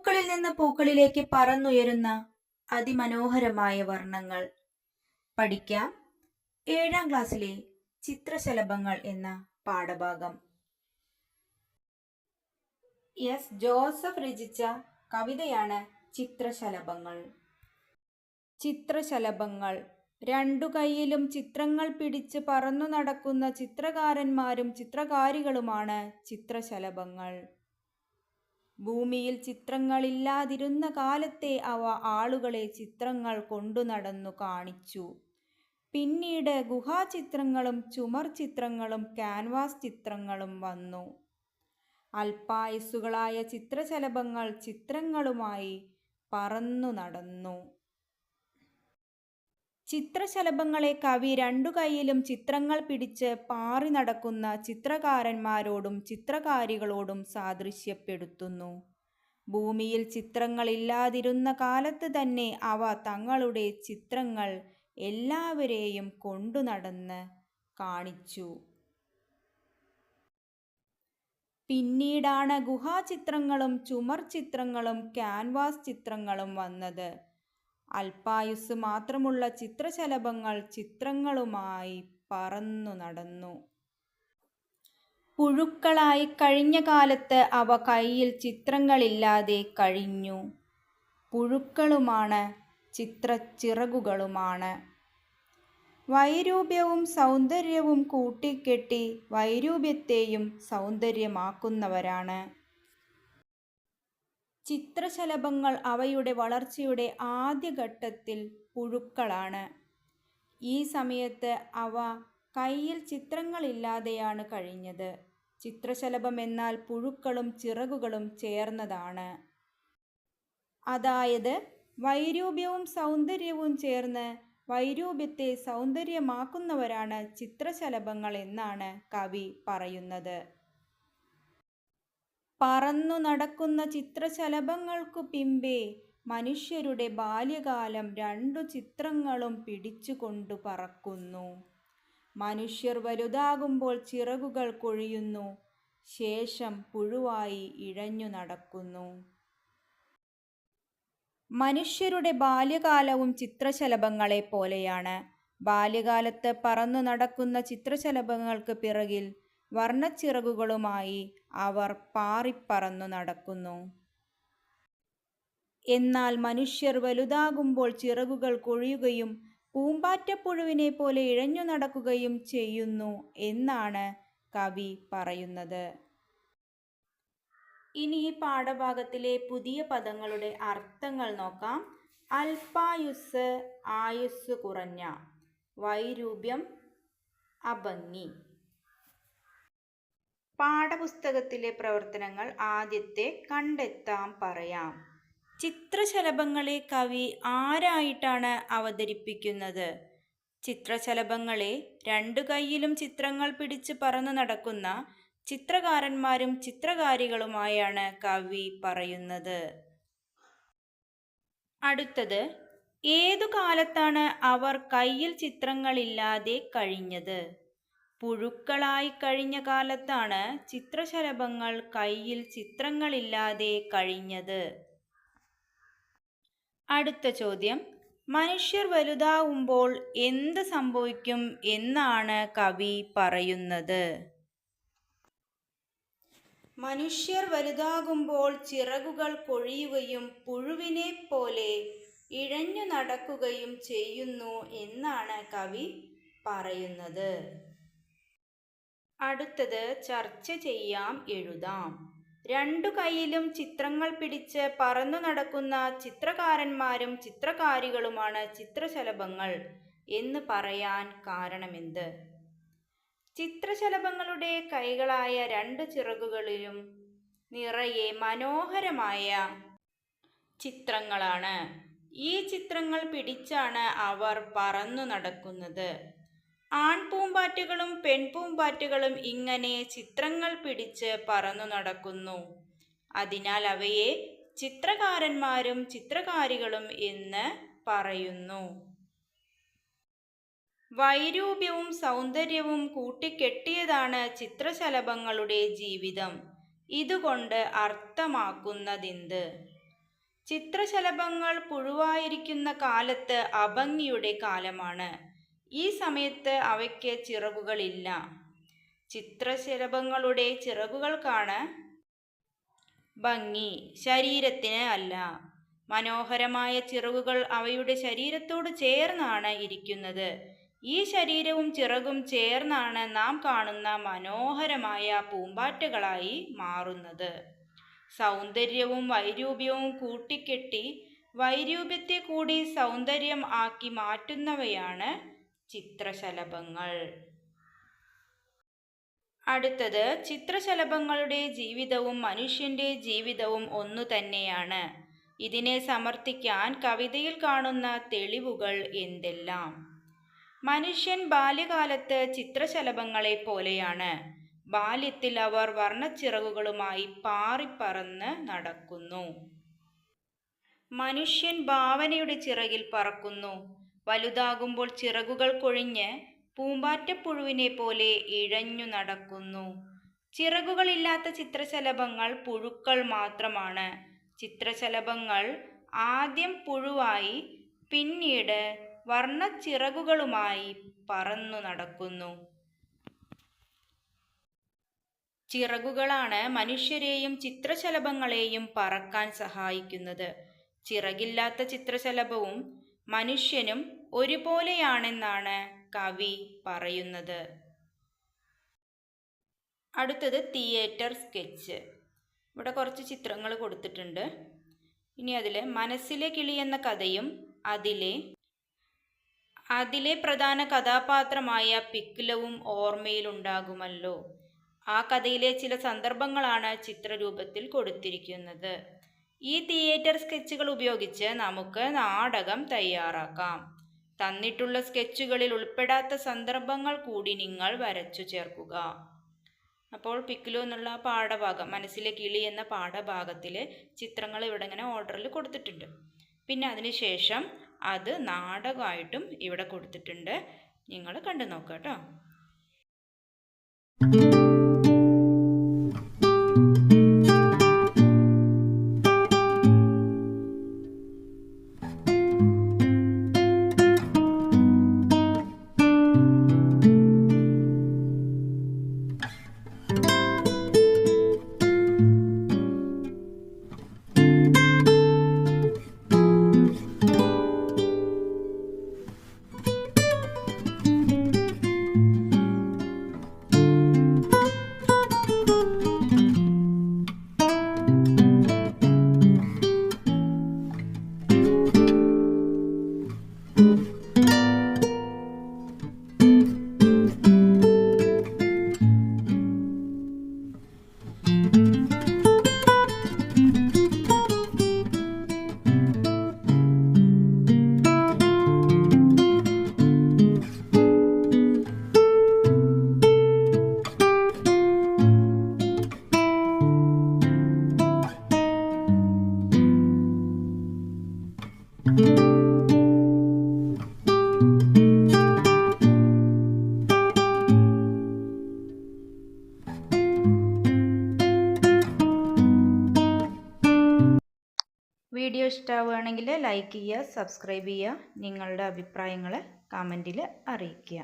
പൂക്കളിൽ നിന്ന് പൂക്കളിലേക്ക് പറന്നുയരുന്ന അതിമനോഹരമായ വർണങ്ങൾ. പഠിക്കാം. ഏഴാം ക്ലാസ്സിലെ ചിത്രശലഭങ്ങൾ എന്ന പാഠഭാഗം. എസ് ജോസഫ് രചിച്ച കവിതയാണ് ചിത്രശലഭങ്ങൾ. ചിത്രശലഭങ്ങൾ. രണ്ടു കൈയിലും ചിത്രങ്ങൾ പിടിച്ച് പറന്നു നടക്കുന്ന ചിത്രകാരന്മാരും ചിത്രകാരികളുമാണ് ചിത്രശലഭങ്ങൾ. ഭൂമിയിൽ ചിത്രങ്ങളില്ലാതിരുന്ന കാലത്തെ അവ ആളുകളെ ചിത്രങ്ങൾ കൊണ്ടു നടന്നു കാണിച്ചു. പിന്നീട് ഗുഹാചിത്രങ്ങളും ചുമർ ചിത്രങ്ങളും ക്യാൻവാസ് ചിത്രങ്ങളും വന്നു. അല്പായുസ്സുകളായ ചിത്രശലഭങ്ങൾ ചിത്രങ്ങളുമായി പറന്നു നടന്നു. ചിത്രശലഭങ്ങളെ കവി രണ്ടു കൈയിലും ചിത്രങ്ങൾ പിടിച്ച് പാറി നടക്കുന്ന ചിത്രകാരന്മാരോടും ചിത്രകാരികളോടും സാദൃശ്യപ്പെടുത്തുന്നു. ഭൂമിയിൽ ചിത്രങ്ങളില്ലാതിരുന്ന കാലത്ത് തന്നെ അവ തങ്ങളുടെ ചിത്രങ്ങൾ എല്ലാവരെയും കൊണ്ടു നടന്ന് കാണിച്ചു. പിന്നീടാണ് ഗുഹാചിത്രങ്ങളും ചുമർ ചിത്രങ്ങളും ക്യാൻവാസ് ചിത്രങ്ങളും വന്നത്. അല്പായുസ് മാത്രമുള്ള ചിത്രശലഭങ്ങൾ ചിത്രങ്ങളുമായി പറന്നു നടന്നു. പുഴുക്കളായി കഴിഞ്ഞ കാലത്ത് അവ കയ്യിൽ ചിത്രങ്ങളില്ലാതെ കഴിഞ്ഞു. പുഴുക്കളുമാണ് ചിത്രച്ചിറകുകളുമാണ്. വൈരൂപ്യവും സൗന്ദര്യവും കൂട്ടിക്കെട്ടി വൈരൂപ്യത്തെയും സൗന്ദര്യമാക്കുന്നവരാണ്. ചിത്രശലഭങ്ങൾ അവയുടെ വളർച്ചയുടെ ആദ്യഘട്ടത്തിൽ പുഴുക്കളാണ്. ഈ സമയത്ത് അവ കയ്യിൽ ചിത്രങ്ങളില്ലാതെയാണ് കഴിഞ്ഞത്. ചിത്രശലഭം എന്നാൽ പുഴുക്കളും ചിറകുകളും ചേർന്നതാണ്. അതായത് വൈരൂപ്യവും സൗന്ദര്യവും ചേർന്ന് വൈരൂപ്യത്തെ സൗന്ദര്യമാക്കുന്നവരാണ് ചിത്രശലഭങ്ങൾ എന്നാണ് കവി പറയുന്നത്. പറന്നു നടക്കുന്ന ചിത്രശലഭങ്ങൾക്കു പിമ്പേ മനുഷ്യരുടെ ബാല്യകാലം രണ്ടു ചിത്രങ്ങളും പിടിച്ചുകൊണ്ടു പറക്കുന്നു. മനുഷ്യർ വലുതാകുമ്പോൾ ചിറകുകൾ കൊഴിയുന്നു. ശേഷം പുഴുവായി ഇഴഞ്ഞു നടക്കുന്നു. മനുഷ്യരുടെ ബാല്യകാലവും ചിത്രശലഭങ്ങളെ പോലെയാണ്. ബാല്യകാലത്ത് പറന്നു നടക്കുന്ന ചിത്രശലഭങ്ങൾക്ക് പിറകിൽ വർണച്ചിറകുകളുമായി അവർ പാറിപ്പറന്നു നടക്കുന്നു. എന്നാൽ മനുഷ്യർ വലുതാകുമ്പോൾ ചിറകുകൾ കൊഴിയുകയും പൂമ്പാറ്റപ്പുഴുവിനെ പോലെ ഇഴഞ്ഞു നടക്കുകയും ചെയ്യുന്നു എന്നാണ് കവി പറയുന്നത്. ഇനി ഈ പാഠഭാഗത്തിലെ പുതിയ പദങ്ങളുടെ അർത്ഥങ്ങൾ നോക്കാം. അൽപായുസ് ആയുസ് കുറഞ്ഞ വൈരൂപ്യം അഭംഗി. പാഠപുസ്തകത്തിലെ പ്രവർത്തനങ്ങൾ ആദ്യത്തെ കണ്ടെത്താൻ പറയാം. ചിത്രശലഭങ്ങളെ കവി ആരായിട്ടാണ് അവതരിപ്പിക്കുന്നത്? ചിത്രശലഭങ്ങളെ രണ്ടു കൈയിലും ചിത്രങ്ങൾ പിടിച്ച് പറന്നു നടക്കുന്ന ചിത്രകാരന്മാരും ചിത്രകാരികളുമായാണ് കവി പറയുന്നത്. അടുത്തത് ഏതു കാലത്താണ് അവർ കയ്യിൽ ചിത്രങ്ങളില്ലാതെ കഴിഞ്ഞത്? പുഴുക്കളായി കഴിഞ്ഞ കാലത്താണ് ചിത്രശലഭങ്ങൾ കയ്യിൽ ചിത്രങ്ങളില്ലാതെ കഴിഞ്ഞത്. അടുത്ത ചോദ്യം. മനുഷ്യർ വലുതാവുമ്പോൾ എന്ത് സംഭവിക്കും എന്നാണ് കവി പറയുന്നത്. മനുഷ്യർ വലുതാകുമ്പോൾ ചിറകുകൾ കൊഴിയുകയും പുഴുവിനെ പോലെ ഇഴഞ്ഞു നടക്കുകയും ചെയ്യുന്നു എന്നാണ് കവി പറയുന്നത്. അടുത്തത് ചർച്ച ചെയ്യാം എഴുതാം. രണ്ടു കൈയിലും ചിത്രങ്ങൾ പിടിച്ച് പറന്നു നടക്കുന്ന ചിത്രകാരന്മാരും ചിത്രകാരികളുമാണ് ചിത്രശലഭങ്ങൾ എന്ന് പറയാൻ കാരണമെന്ത്? ചിത്രശലഭങ്ങളുടെ കൈകളായ രണ്ട് ചിറകുകളിലും നിറയെ മനോഹരമായ ചിത്രങ്ങളാണ്. ഈ ചിത്രങ്ങൾ പിടിച്ചാണ് അവർ പറന്നു നടക്കുന്നത്. ആൺപൂമ്പാറ്റുകളും പെൺപൂമ്പാറ്റുകളും ഇങ്ങനെ ചിത്രങ്ങൾ പിടിച്ച് പറന്നു നടക്കുന്നു. അതിനാൽ അവയെ ചിത്രകാരന്മാരും ചിത്രകാരികളും എന്ന് പറയുന്നു. വൈരൂപ്യവും സൗന്ദര്യവും കൂട്ടിക്കെട്ടിയതാണ് ചിത്രശലഭങ്ങളുടെ ജീവിതം. ഇതുകൊണ്ട് അർത്ഥമാക്കുന്നതെന്ത്? ചിത്രശലഭങ്ങൾ പുഴുവായിരിക്കുന്ന കാലത്ത് അഭംഗിയുടെ കാലമാണ്. ഈ സമയത്ത് അവയ്ക്ക് ചിറകുകളില്ല. ചിത്രശലഭങ്ങളുടെ ചിറകുകൾക്കാണ് ഭംഗി. ശരീരത്തിന് അല്ല. മനോഹരമായ ചിറകുകൾ അവയുടെ ശരീരത്തോട് ചേർന്നാണ് ഇരിക്കുന്നത്. ഈ ശരീരവും ചിറകും ചേർന്നാണ് നാം കാണുന്ന മനോഹരമായ പൂമ്പാറ്റകളായി മാറുന്നത്. സൗന്ദര്യവും വൈരൂപ്യവും കൂട്ടിക്കെട്ടി വൈരൂപ്യത്തെ കൂടി സൗന്ദര്യം ആക്കി മാറ്റുന്നവയാണ് ചിത്രശലഭങ്ങൾ. അടുത്തത് ചിത്രശലഭങ്ങളുടെ ജീവിതവും മനുഷ്യന്റെ ജീവിതവും ഒന്നു തന്നെയാണ്. ഇതിനെ സമർത്ഥിക്കാൻ കവിതയിൽ കാണുന്ന തെളിവുകൾ എന്തെല്ലാം? മനുഷ്യൻ ബാല്യകാലത്ത് ചിത്രശലഭങ്ങളെ പോലെയാണ്. ബാല്യത്തിൽ അവർ വർണച്ചിറകുകളുമായി പാറിപ്പറന്ന് നടക്കുന്നു. മനുഷ്യൻ ഭാവനയുടെ ചിറകിൽ പറക്കുന്നു. വലുതാകുമ്പോൾ ചിറകുകൾ കൊഴിഞ്ഞ് പൂമ്പാറ്റപ്പുഴുവിനെ പോലെ ഇഴഞ്ഞു നടക്കുന്നു. ചിറകുകളില്ലാത്ത ചിത്രശലഭങ്ങൾ പുഴുക്കൾ മാത്രമാണ്. ചിത്രശലഭങ്ങൾ ആദ്യം പുഴുവായി പിന്നീട് വർണച്ചിറകുകളുമായി പറന്നു നടക്കുന്നു. ചിറകുകളാണ് മനുഷ്യരെയും ചിത്രശലഭങ്ങളെയും പറക്കാൻ സഹായിക്കുന്നത്. ചിറകില്ലാത്ത ചിത്രശലഭവും മനുഷ്യനും ഒരുപോലെയാണെന്നാണ് കവി പറയുന്നത്. അടുത്തത് തിയേറ്റർ സ്കെച്ച്. ഇവിടെ കുറച്ച് ചിത്രങ്ങൾ കൊടുത്തിട്ടുണ്ട്. ഇനി അതിൽ മനസ്സിലെ കിളി എന്ന കഥയും അതിലെ അതിലെ പ്രധാന കഥാപാത്രമായ പിക്കിലവും ഓർമ്മയിലുണ്ടാകുമല്ലോ. ആ കഥയിലെ ചില സന്ദർഭങ്ങളാണ് ചിത്രരൂപത്തിൽ കൊടുത്തിരിക്കുന്നത്. ഈ തിയേറ്റർ സ്കെച്ചുകൾ ഉപയോഗിച്ച് നമുക്ക് നാടകം തയ്യാറാക്കാം. തന്നിട്ടുള്ള സ്കെച്ചുകളിൽ ഉൾപ്പെടാത്ത സന്ദർഭങ്ങൾ കൂടി നിങ്ങൾ വരച്ചു ചേർക്കുക. അപ്പോൾ പിക്കിലു എന്നുള്ള പാഠഭാഗം മനസ്സിലെ കിളി എന്ന പാഠഭാഗത്തിൽ ചിത്രങ്ങൾ ഇവിടെ ഇങ്ങനെ ഓർഡറിൽ കൊടുത്തിട്ടുണ്ട്. പിന്നെ അതിനുശേഷം അത് നാടകമായിട്ടും ഇവിടെ കൊടുത്തിട്ടുണ്ട്. നിങ്ങൾ കണ്ടു നോക്കുക കേട്ടോ. ഇഷ്ടമാവുകയാണെങ്കിൽ ലൈക്ക് ചെയ്യുക സബ്സ്ക്രൈബ് ചെയ്യുക നിങ്ങളുടെ അഭിപ്രായങ്ങൾ കമന്റിൽ അറിയിക്കുക.